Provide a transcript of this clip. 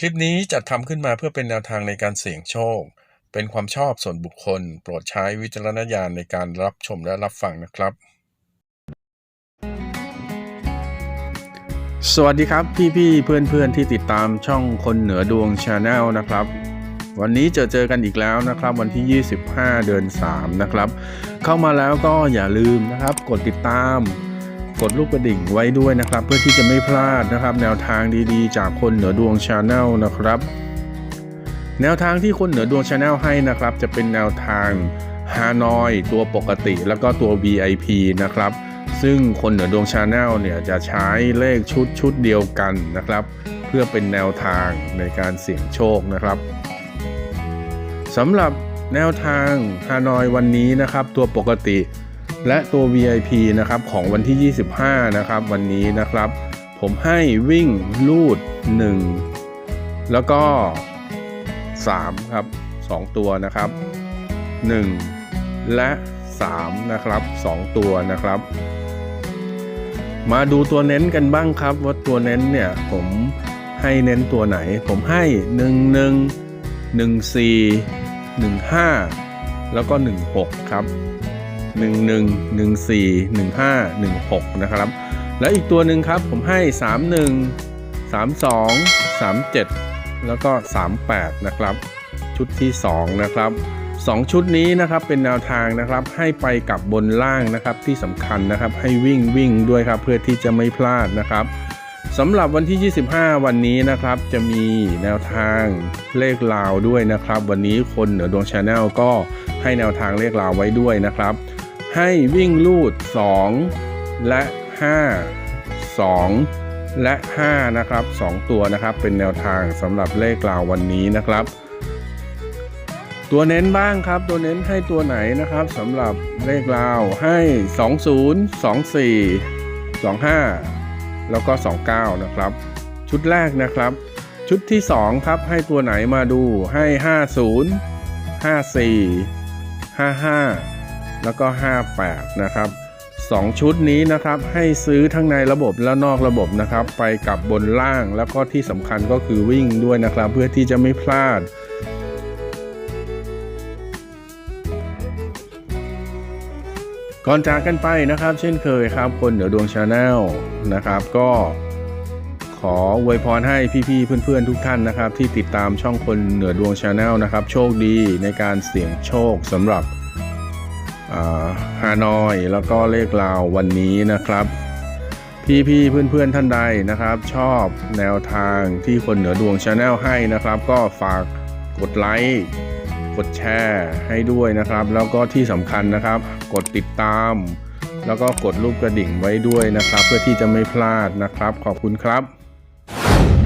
คลิปนี้จัดทำขึ้นมาเพื่อเป็นแนวทางในการเสี่ยงโชค เป็นความชอบส่วนบุคคล โปรดใช้วิจารณญาณในการรับชมและรับฟังนะครับ สวัสดีครับพี่พี่ๆเพื่อนเพื่อนๆที่ติดตามช่องคนเหนือดวงชาแนลนะครับ วันนี้เจอเจอกันอีกแล้วนะครับ วันที่ 25 เดือน 3 นะครับ เข้ามาแล้วก็อย่าลืมนะครับ กดติดตาม กดลูกกระดิ่งไว้ด้วยนะครับ เพื่อที่จะไม่พลาดนะครับ แนวทางดีๆ จากคนเหนือดวงชาแนลนะครับ แนวทางที่คนเหนือดวงชาแนลให้นะครับ จะเป็นแนวทางฮานอยตัวปกติแล้วก็ตัว VIP นะครับ ซึ่งคนเหนือดวงชาแนลเนี่ยจะใช้เลขชุดชุดเดียวกันนะครับ เพื่อเป็นแนวทางในการเสี่ยงโชคนะครับสำหรับแนวทางฮานอยวันนี้นะครับ ตัวปกติ และตัว VIP นะครับของวันที่ 25 นะครับ วันนี้นะครับ ผมให้วิ่งลูด 1 แล้วก็ 3 ครับ 2 ตัวนะครับ 1 และ 3 นะครับ 2 ตัวนะครับ มาดูตัวเน้นกันบ้างครับ ว่าตัวเน้นเนี่ยผมให้เน้นตัวไหน ผมให้ 1 1 1 4 1 5 แล้วก็ 16 ครับ 1 1 1 4 1 5 1 6 นะครับ และอีกตัวหนึ่งครับผมให้ 3 1 3 2 3 7 แล้วก็ 38 นะครับ ชุดที่ 2 นะครับ 2 ชุดนี้นะครับเป็นแนวทางนะครับให้ไปกับบนล่างนะครับที่สำคัญนะครับให้วิ่งวิ่งด้วยครับเพื่อที่จะไม่พลาดนะครับสำหรับวันที่ 25 วันนี้นะครับจะมีแนวทางเลขลาวด้วยนะครับ วันนี้คนเหนือดวงชาแนลก็ให้แนวทางเลขลาวไว้ด้วยนะครับ ให้วิ่งลูด 2 และ 5 2 และ 5 นะครับ 2 ตัวนะครับ เป็นแนวทางสำหรับเลขกล่าววันนี้นะครับ ตัวเน้นบ้างครับ ตัวเน้นให้ตัวไหนนะครับสำหรับเลขกล่าวให้ 20 24 25 แล้วก็ 29 นะครับ ชุดแรกนะครับ ชุดที่ 2 ครับ ให้ตัวไหนมาดูให้ 50 54 55 แล้วก็ 58 นะครับ2 ชุดนี้นะครับให้ซื้อทั้งในระบบและนอกระบบนะครับ ไปกับบนล่างแล้วก็ที่สำคัญก็คือวิ่งด้วยนะครับ เพื่อที่จะไม่พลาดก่อนจากกันไปนะครับ เช่นเคยครับ คนเหนือดวงชาแนลนะครับ ก็ขออวยพรให้พี่ๆเพื่อนๆทุกท่านนะครับ ที่ติดตามช่องคนเหนือดวงชาแนลนะครับ โชคดีในการเสี่ยงโชคสำหรับ ฮานอยแล้วก็เลขลาววันนี้นะครับ พี่ๆเพื่อนๆท่านใดนะครับ ชอบแนวทางที่คนเหนือดวงชาแนลให้นะครับ ก็ฝากกดไลค์กดแชร์ให้ด้วยนะครับ แล้วก็ที่สำคัญนะครับ กดติดตาม แล้วก็กดรูปกระดิ่งไว้ด้วยนะครับ เพื่อที่จะไม่พลาดนะครับ ขอบคุณครับ